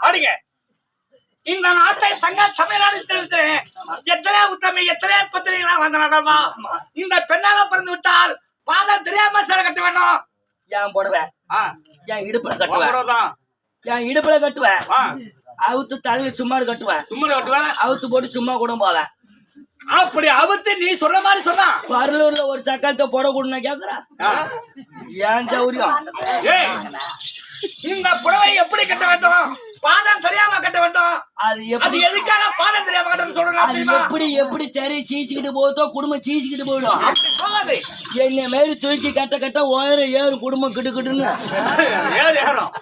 பாடுங்க இந்த நாட்டை சங்க தமிழ்நாடு தெரிவித்தேன் எத்தனை உத்தமி எத்தனை பத்திரிகைலாம் வந்த நடமா இந்த பெண்ணாக பிறந்து விட்டால் பாதம் தெரியாம சில கட்ட வேணும் ஏன் போடுவேன் என் இடுப்புல கட்டுவேன். என் இடுப்புல கட்டுவேன் அவுத்து தலையில சும்மா கட்டுவேன் சும்மா கட்டுவேன் அவுத்து போட்டு சும்மா கூட போவேன் அப்படி அவுத்து நீ சொல்ற மாதிரி சொன்னா பரலூர்ல ஒரு சக்கரத்தை போட கூட கேக்குறேன். ஆ. ஏன் சௌரியம் ஏய், இந்த புடவை எப்படி கட்ட வேண்டும்? பாதம் தெரியாம கட்ட வேண்டும். அது அது எப்படி எதுக்காக பாதம் தெரியாம கட்டணும் தெரியுமா? எப்படி எப்படி தெரிய சீச்சிக்கிட்டு போதோ குடும்பம் சீச்சிக்கிட்டு போயிடும். போகாது. என்னை மாரி தூக்கி கட்ட கட்ட உயரம் ஏறும் குடும்பம் கிட்டு கிட்டுன்னு ஏறு ஏறும்.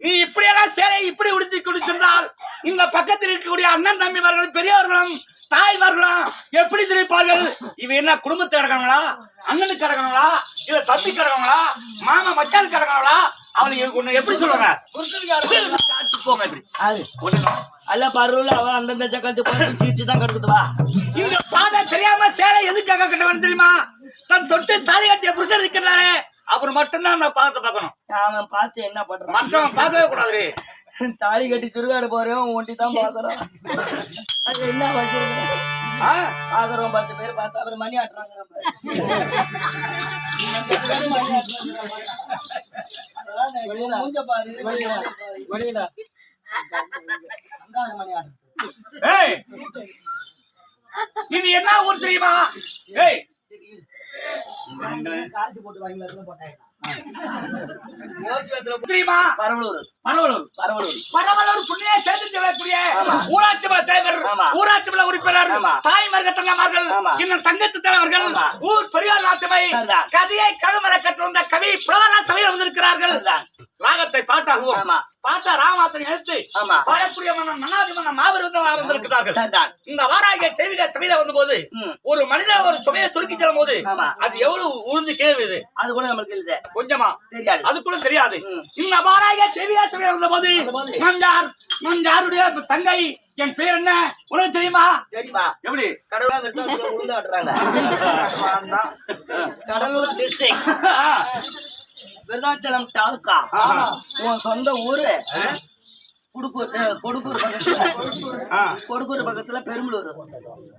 நீ இப்படியெல்லாம் சேலை இப்படி உடுத்தி குடிச்சிருந்தால் இந்த பக்கத்தில் இருக்கக்கூடிய அண்ணன் தம்பிமார்களும் பெரியவர்களும் தாய்மார்களும் எப்படி தெரிவிப்பார்கள் இவ என்ன குடும்பத்தை கிடக்கணுங்களா அண்ணனுக்கு கிடக்கணுங்களா இல்ல தம்பி கிடக்கணுங்களா மாமா மச்சானுக்கு கிடக்கணுங்களா அவனுக்கு உன்னை எப்படி சொல்லுவாங்க காட்டு போங்க இப்படி. அல்ல பரலூர்ல அவன் அந்தந்த சக்கரத்தை போட்டு சீச்சு தான் கட்டுக்குதுவா இந்த பாதை தெரியாம சேலை எதுக்காக கட்ட வேணும் தெரியுமா? தன் தொட்டு தாலி கட்டிய புருஷன் இருக்கிறாரே. அப்புறம் மட்டும்தான் நான் பாதத்தை பார்க்கணும். அவன் பார்த்து என்ன பண்றான்? மற்றவன் பார்க்கவே கூடாது தாலி கட்டி சுருகாடு போறவன் ஒண்டி தான் பாக்குறான் அது என்ன வச்சிருக்கேன் ஆ? பாக்குறோம் பத்து பேர் பார்த்தா அப்புறம் மணி ஆட்டுறாங்க நம்ம. மூஞ்ச பாரு. அங்காரு மணி ஏய்! இது என்ன ஊர் தெரியுமா? ஏய்! காசு போட்டு வாங்கி போட்டாங்க ஊராட்சி மன்ற தலைவர். ஊராட்சி மன்ற உறுப்பினர். தாய் மருகத்தங்கமார்கள் ஆமா. இந்த சங்கத்து தலைவர்கள். ஊர் பெரியார். கதையை கழுமர கற்று வந்த கவி புலவரா சபையில் வந்திருக்கிறார்கள். ராகத்தை பாட்டாகுவோம். பாட்டா ராமாத்திரை எழுத்து ஆமா. பாடக்கூடிய மன்னன் மன்னாதி மன்னன் மாபெரும் வந்திருக்கிறார்கள் சரிதான். இந்த வாராகிய தெய்வீக சபையில வந்தபோது ம். ஒரு மனிதன் ஒரு சுமையை துருக்கி செல்லும் போது. அது எவ்வளவு உழுந்து கேள்வி அது கூட நம்மளுக்கு கொஞ்சமா. தெரியாது. அது கூட தெரியாது. இந்த வாராகிய தெய்வீக சபையில வந்தபோது வந்தபோது. மஞ்சார் மஞ்சாருடைய தங்கை என் பேர் என்ன? உனக்கு தெரியுமா? தெரியுமா? எப்படி? கடவுளா கடலூர் டிஸ்ட்ரிக்ட் விருதாச்சலம் தாலுக்கா. உன் சொந்த ஊரு குடுக்கூர் கொடுக்கூர் பக்கத்துல. கொடுக்கூர் பக்கத்துல பெரும்பலூர்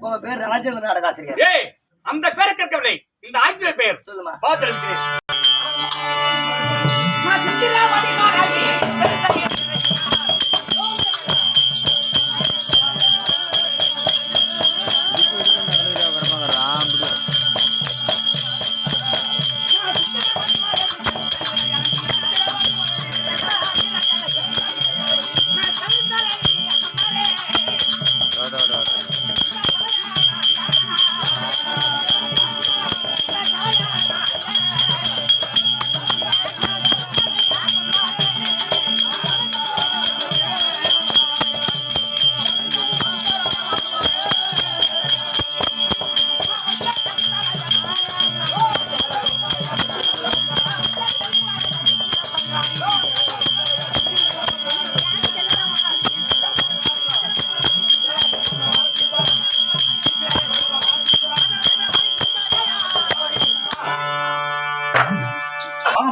உங்க பேர் ராஜேந்திர நாடகாசிரியர் அந்த பேரை கேட்கவில்லை. இந்த ஆட்சிய பெயர் சொல்லுமா.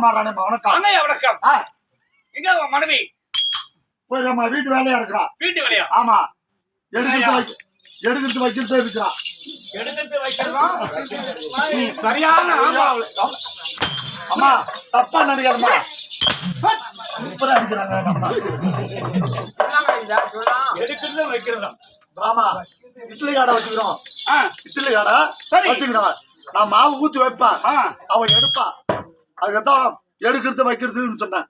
மாட்டானே வணக்கம் அங்கே வணக்கம். எங்க உன் மனைவி? போய் நம்ம வீட்டு வேலையா இருக்கிறான் வீட்டு வேலையா? ஆமா. எடுக்கிறது வைக்க எடுக்கிறது வைக்கிறது இருக்கிறான் எடுத்துட்டு வைக்கிறோம் நீ சரியான ஆமா. அம்மா தப்பா நினைக்கிறமா சூப்பரா அடிக்கிறாங்க நம்ம வைக்கிறதும் ஆமா. இட்லி கடை வச்சுக்கிறோம். இட்லி கடை. வச்சுக்கிறோம். நான் மாவு ஊத்தி வைப்பேன். அவன் எடுப்பான் அதுக்கதான் எடுக்கிறது வைக்கிறதுன்னு சொன்னேன்.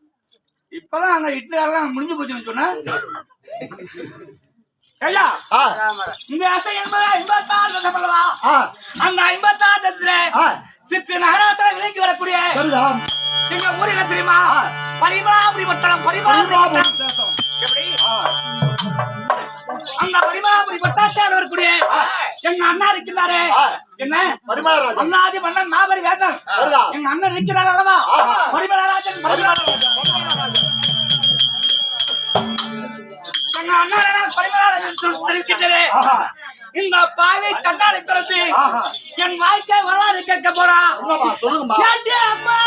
இப்பதான் அந்த இட்லி எல்லாம் முடிஞ்சு போச்சுன்னு சொன்ன ஐயா இந்த அசை என்பது ஐம்பத்தாறு தசமல்லவா ஆ, அந்த ஐம்பத்தாறு சிற்று நகரத்துல விலைக்கு வரக்கூடிய எங்க ஊர் என்ன தெரியுமா. பரிமளாபுரி வட்டம் பரிமளாபுரி வட்டம். எப்படி? அந்த பரிமளாபுரி வட்டாட்சியார் வரக்கூடிய எங்க அண்ணா இருக்கிறாரே. என்ன? பரிமாறாஜன் அண்ணாதி மன்னன் மாபரி சரிதான் எங்க அண்ணன் இருக்கிறார் அல்லவா? பரிமளராஜன் எங்க அண்ணன் பரிமளராஜன் தெரிவிக்கின்றே ஆஹா. இந்த பாவை பிறந்து ஆஹா. என் வாழ்க்கை வரலாறு கேட்க சொல்லுங்கம்மா. ஏண்டி அம்மா?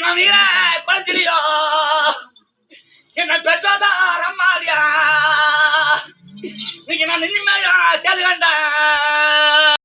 இன்னைக்கு நான் நீர குளத்திலையோ என்ன பெற்றோதார் அம்மாடியா? இன்னைக்கு நான் நின்று சேலு கண்டேன்.